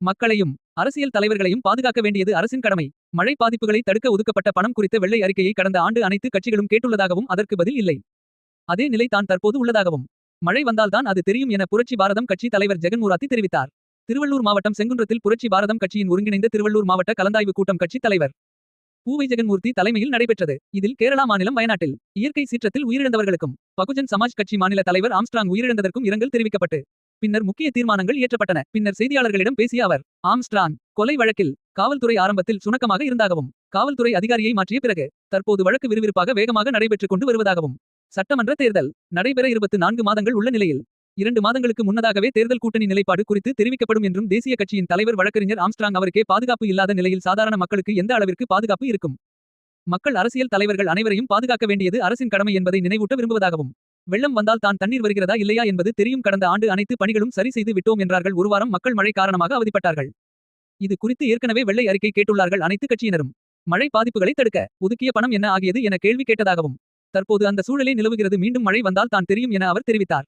மக்களையும் அரசியல் தலைவர்களையும் பாதுகாக்க வேண்டியது அரசின் கடமை. மழை பாதிப்புகளை தடுக்க ஒதுக்கப்பட்ட பணம் குறித்த வெள்ளை அறிக்கையை கடந்த ஆண்டு அனைத்து கட்சிகளும் கேட்டுள்ளதாகவும் அதற்கு பதில் இல்லை. அதே நிலை தான் தற்போது உள்ளதாகவும். மழை வந்தால்தான் அது தெரியும் என புரட்சி பாரதம் கட்சி தலைவர் ஜெகன்மூராத்தி தெரிவித்தார். திருவள்ளூர் மாவட்டம் செங்குன்றத்தில் புரட்சி பாரதம் கட்சியின் ஒருங்கிணைந்த திருவள்ளூர் மாவட்ட கலந்தாய்வு கூட்டம் கட்சி தலைவர் பூவை ஜெகன்மூர்த்தி தலைமையில் நடைபெற்றது. இதில் கேரளா மாநிலம் வயநாட்டில் இயற்கை சீற்றத்தில் உயிரிழந்தவர்களுக்கும் பகுஜன் சமாஜ் கட்சி மாநில தலைவர் ஆம்ஸ்ட்ராங் உயிரிழந்ததற்கும் இரங்கல் தெரிவிக்கப்பட்டு பின்னர் முக்கிய தீர்மானங்கள் இயற்றப்பட்டன. பின்னர் செய்தியாளர்களிடம் பேசிய அவர் ஆம்ஸ்ட்ராங் கொலை வழக்கில் காவல்துறை ஆரம்பத்தில் சுணக்கமாக இருந்தாகவும் காவல்துறை அதிகாரியை மாற்றிய பிறகு தற்போது வழக்கு விறுவிறுப்பாக வேகமாக நடைபெற்றுக் கொண்டு வருவதாகவும் சட்டமன்ற தேர்தல் நடைபெற இருபத்து நான்கு மாதங்கள் உள்ள நிலையில் இரண்டு மாதங்களுக்கு முன்னதாகவே தேர்தல் கூட்டணி நிலைப்பாடு குறித்து தெரிவிக்கப்படும் என்றும் தேசிய கட்சியின் தலைவர் வழக்கறிஞர் ஆம்ஸ்ட்ராங் அவருக்கே பாதுகாப்பு இல்லாத நிலையில் சாதாரண மக்களுக்கு எந்த அளவிற்கு பாதுகாப்பு இருக்கும்? மக்கள் அரசியல் தலைவர்கள் அனைவரையும் பாதுகாக்க வேண்டியது அரசின் கடமை என்பதை நினைவூட்ட விரும்புவதாகவும் வெள்ளம் வந்தால் தான் தண்ணீர் வருகிறதா இல்லையா என்பது தெரியும். கடந்த ஆண்டு அனைத்து பணிகளும் சரி செய்து விட்டோம் என்றார்கள். ஒரு வாரம் மக்கள் மழை காரணமாக அவதிப்பட்டார்கள். இது குறித்து ஏற்கனவே வெள்ளை அறிக்கை கேட்டுள்ளார்கள் அனைத்து கட்சியினரும். மழை பாதிப்புகளை தடுக்க ஒதுக்கிய பணம் என்ன ஆகியது என கேள்வி கேட்டதாகவும் தற்போது அந்த சூழலே நிலவுகிறது. மீண்டும் மழை வந்தால் தான் தெரியும் என அவர் தெரிவித்தார்.